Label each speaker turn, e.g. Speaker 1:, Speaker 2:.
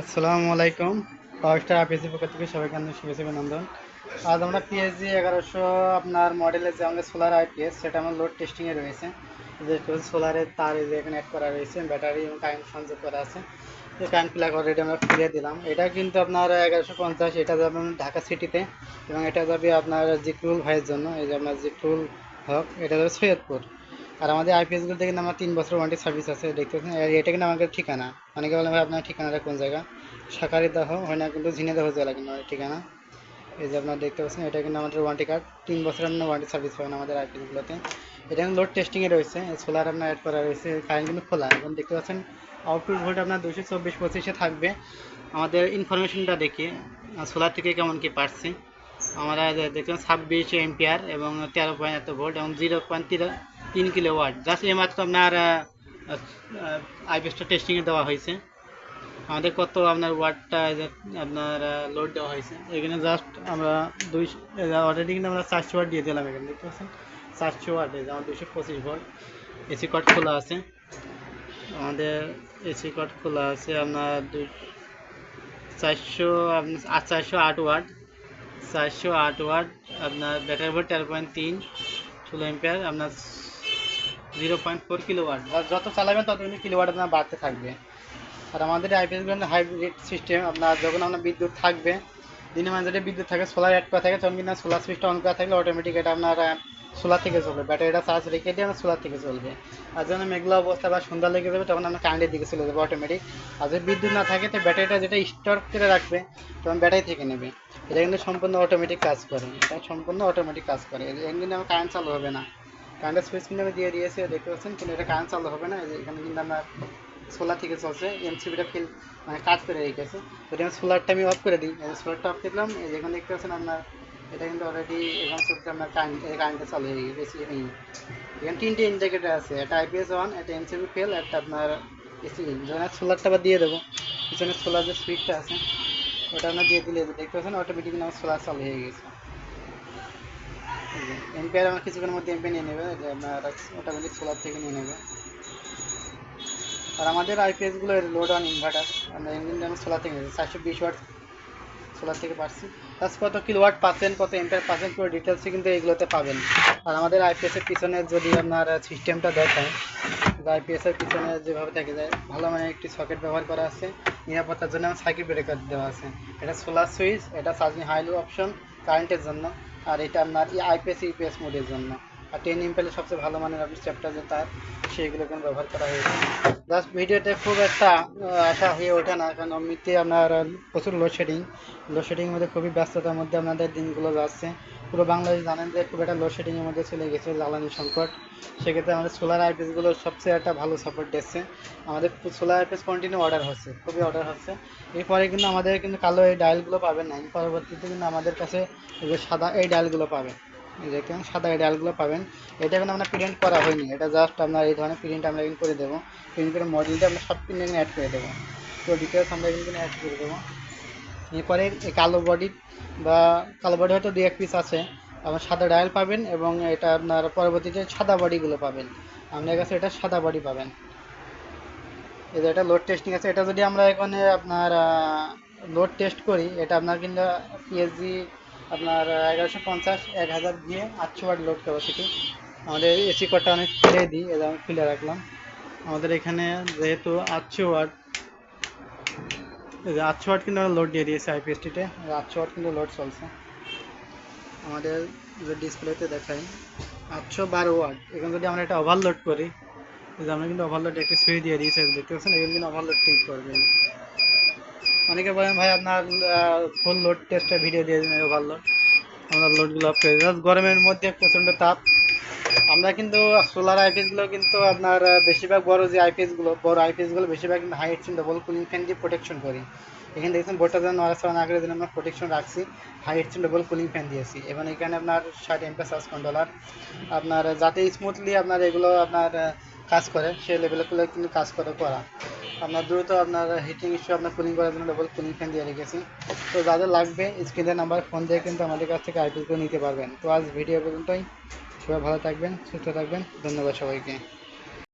Speaker 1: আসসালামু আলাইকুম। পাওয়ার স্টার পক্ষ থেকে সবাইকে আন্তরিক শুভেচ্ছা অভিনন্দন। আজ আমরা পিএসজি এগারোশো আপনার মডেলের যে আমাদের সোলার আইপিএস সেটা আমার লোড টেস্টিংয়ে রয়েছে। যে সোলারের তার যে এখানে অ্যাড করা রয়েছে ব্যাটারি এবং কারেন্ট সংযোগ করা আছে। যে কারেন্ট প্লাগ অলরেডি আমরা ফিরিয়ে দিলাম। এটা কিন্তু আপনার এগারোশো পঞ্চাশ, এটা যাবে ঢাকা সিটিতে এবং এটা যাবে আপনার জিক্রুল ভাইয়ের জন্য। এই যে আপনার জিক্রুল হক, এটা যাবে সৈয়দপুর। আর আমাদের আইপিএসগুলোতে কিন্তু আমার তিন বছর ওয়ারেন্টি সার্ভিস আছে দেখতে পাচ্ছেন এটা কিন্তু আমাদের ঠিকানা, অনেকে বলেন ভাই, আপনার ঠিকানাটা কোন জায়গা? সাকারি দাহ, হয় না, কিন্তু ঝিনে দাহ জেলা কিন্তু ঠিকানা। এই যে আপনারা দেখতে পাচ্ছেন, এটা কিন্তু আমাদের ওয়ারেন্টি কার্ড তিন বছর আপনার ওয়ারেন্টি সার্ভিস পাবেন আমাদের আইপিএসগুলোতে এটা কিন্তু লোড টেস্টিংয়ে রয়েছে সোলার আপনার অ্যাড করা রয়েছে কারেন্ট কিন্তু খোলা। এখন দেখতে পাচ্ছেন আউটপুট ভোল্ট আপনার দুশো চব্বিশ পঁচিশে থাকবে। আমাদের ইনফরমেশনটা দেখি সোলার থেকে কেমন কি পারছি। আমরা দেখলাম ছাব্বিশ এম্পিয়ার এবং তেরো পয়েন্ট এত ভোল্ট এবং জিরো পয়েন্ট তিরো তিন কিলো ওয়াট জাস্ট এইমাত্র আপনার আইপিএসটা টেস্টিংয়ে দেওয়া হয়েছে। আমাদের কত আপনার ওয়াটটা আপনার লোড দেওয়া হয়েছে। এখানে জাস্ট আমরা দুই অলরেডি কিন্তু আমরা চারশো ওয়াট দিয়ে দিলাম এখানে, দেখতে পাচ্ছেন? চারশো ওয়াট আমার দুশো পঁচিশ ভোল্ট এসি কট খোলা আছে। আমাদের এসি কট খোলা আছে আপনার দুই, চারশো আপনার চারশো আট ওয়াট চারশো আট ওয়াট, আপনার ব্যাটারি ভোল্ট তেরো পয়েন্ট তিন, ষোলো এম্পিয়ার আপনার zero point four kilo watt যত চালাবেন তত কিলো ওয়াট আপনার বাড়তে থাকবে। আর আমাদের আইপিএসগুলো হাইব্রিড সিস্টেম, আপনার যখন আপনার বিদ্যুৎ থাকবে, দিনে মাঝে বিদ্যুৎ থাকে, সোলার অ্যাড করা থাকে, তখন কিন্তু সোলার সুইচটা অন করা থাকলে অটোমেটিক এটা আপনার সোলার থেকে চলবে। ব্যাটারিটা চার্জ রেখে দিয়ে আপনার সোলার থেকে চলবে। আর যখন মেঘলা অবস্থা বা সন্ধ্যা লেগে যাবে, তখন আমরা কারেন্টের দিকে চলে যাবে অটোমেটিক আর যদি বিদ্যুৎ না থাকে, তো ব্যাটারিটা যেটা স্টোর করে রাখবে, তখন ব্যাটারি থেকে নেবে। এটা কিন্তু সম্পূর্ণ অটোমেটিক কাজ করে। এটা সম্পূর্ণ অটোমেটিক কাজ করে। এখানে কিন্তু আমার কারেন্ট চালু হবে না। কারেন্টের সুইচ কিন্তু আমি দিয়ে দিয়েছি, দেখতে পাচ্ছেন? কিন্তু এটা কারেন্ট চালু হবে না। এখানে কিন্তু আমার সোলার থেকে চলছে। এমসিবিটা ফিল মানে কাজ করে রেখেছে। তো এটা সোলারটা আমি অফ করে দিই সোলারটা অফ করলাম এখানে দেখতে পাচ্ছেন আপনার এটা কিন্তু অলরেডি এখানে চলছে আপনার কারেন্ট চালু হয়ে গেছে এখানে তিনটে ইন্ডিকেটার আছে একটা আইপিএস ওয়ান একটা এমসিবি ফেল একটা আপনার এসি যখন সোলারটা আবার দিয়ে দেবো পিছনে সোলার যে সুইচটা আছে ওটা আপনার দিয়ে দিলে দেখতে পাচ্ছেন অটোমেটিক আমার সোলার চালু হয়ে গেছে এমপিআর আমার কিছুক্ষণের মধ্যে এমপি নিয়ে নেবে আপনার অটোমেটিক সোলার থেকে নিয়ে নেবে আর আমাদের আইপিএসগুলো লোড অন ইনভার্টার আমরা ইঞ্জিনটা আমি সোলার থেকে নিয়েছি চারশো বিশ ওয়াট সোলার থেকে পাচ্ছি প্লাস কত কিলোওয়াট পাচ্ছেন কত এম্পিয়ার পাচ্ছেন পুরো ডিটেলস কিন্তু এগুলোতে পাবেন। আর আমাদের আইপিএসের পিছনে যদি আপনার সিস্টেমটা দেখায় আইপিএসের পিছনে যেভাবে থেকে যায়, ভালো মানে একটি সকেট ব্যবহার করা আছে। নিরাপত্তার জন্য সার্কিট ব্রেকার দেওয়া আছে। এটা সোলার সুইচ এটা চার্জিং হাইলো অপশন কারেন্টের জন্য, আর এটা আপনার আইপিএস ইউপিএস মোডের জন্য। আর টেন ইম্পেলের সবচেয়ে ভালো মানের আপনি চ্যাপ্টার তার, সেইগুলো কিন্তু ব্যবহার করা হয়েছে? জাস্ট ভিডিওতে খুব একটা আশা হয়ে ওঠে না, কারণ এমনিতে আপনার প্রচুর লোডশেডিং লোডশেডিংয়ের মধ্যে খুবই ব্যস্ততার মধ্যে আপনাদের দিনগুলো যাচ্ছে। পুরো বাংলাদেশ জানেন যে খুব একটা লোডশেডিংয়ের মধ্যে চলে গেছে জ্বালানি সংকট। সেক্ষেত্রে আমাদের সোলার আইপিএসগুলো সবচেয়ে একটা ভালো সাপোর্ট দিচ্ছে। আমাদের সোলার আইপিএস কন্টিনিউ অর্ডার হচ্ছে, খুবই অর্ডার হচ্ছে। এরপরে কিন্তু আমাদের কিন্তু কালো এই ডায়ালগুলো পাবেন না। পরবর্তীতে কিন্তু আমাদের কাছে সাদা এই ডায়ালগুলো পাবেন। দেখেন, সাদা এই ডালগুলো পাবেন। এটা এখন আমরা প্রিন্ট করা হয়নি। এটা জাস্ট আপনার এই ধরনের প্রিন্ট আমরা কিন্তু করে দেবো। প্রিন্ট করে মডেলটা আমরা সব প্রিন্ট এখানে অ্যাড করে দেবো। তো ডিটেলস আমরা কিন্তু অ্যাড করে দেবো। এরপরে কালো বডি বা কালো বডি হয়তো দু এক পিস আছে। আমার সাদা ডায়াল পাবেন এবং এটা আপনার পরবর্তীতে সাদা বডিগুলো পাবেন। আপনার কাছে এটা সাদা বডি পাবেন। এই যে এটা লোড টেস্টিং আছে। এটা যদি আমরা এখানে আপনার লোড টেস্ট করি, এটা আপনার কিন্তু পিএসজি আপনার এগারোশো পঞ্চাশ, এক হাজার দিয়ে আটশো ওয়াট লোড ক্যাপাসিটি আমাদের এসি কোডটা অনেক খুলে দিই এটা আমি খুলে রাখলাম। আমাদের এখানে যেহেতু আটশো ওয়াট আটশো ওয়াট কিন্তু আমরা লোড দিয়ে দিয়েছি আইপিএসটিতে আটশো ওয়াট কিন্তু লোড চলছে। আমাদের যে ডিসপ্লেতে দেখাই, আটশো বারো ওয়াট। এখন যদি আমরা এটা ওভারলোড করি আমরা কিন্তু ওভারলোড একটা সুইচ দিয়ে দিয়েছি, দেখতে পাচ্ছেন? এখানে কিন্তু ওভারলোড ঠিক করবেন অনেকে বলেন, ভাই, আপনার ফুল লোড টেস্টের ভিডিও দিয়ে দিন ওভারলোড আমরা লোডগুলো অফ করে গরমের মধ্যে প্রচণ্ড তাপ। আমরা কিন্তু সোলার আইপিএসগুলো কিন্তু আপনার বেশিরভাগ বড় যে আইপিএসগুলো বড় আইপিএসগুলো বেশিরভাগ কিন্তু high heat sink double cooling fan দিয়ে প্রোটেকশন করি। এখানে দেখছেন, বোর্ডটা যেন নড়াচড়া না করে, যেন আমরা প্রোটেকশন রাখছি। High heat sink double cooling fan দিয়েছি। এবং এখানে আপনার ষাট এমপে সার্চ কন্ট্রোলার আপনার, যাতে স্মুথলি আপনার এগুলো আপনার কাজ করে, সেই লেভেলগুলো কিন্তু কাজ করে করা। আপনার দ্রুত আপনার হিটিং ইস্যু আপনার কুলিং করার জন্য ডবল কুলিং ফ্যান দিয়ে রেখেছি। তো যাদের লাগবে স্ক্রিনের নাম্বার ফোন দিয়ে কিন্তু আমাদের কাছ থেকে আইপিএসগুলো নিতে পারবেন। তো আজ ভিডিও পর্যন্তই। সবাই ভালো থাকবেন, সুস্থ থাকবেন। ধন্যবাদ সবাইকে।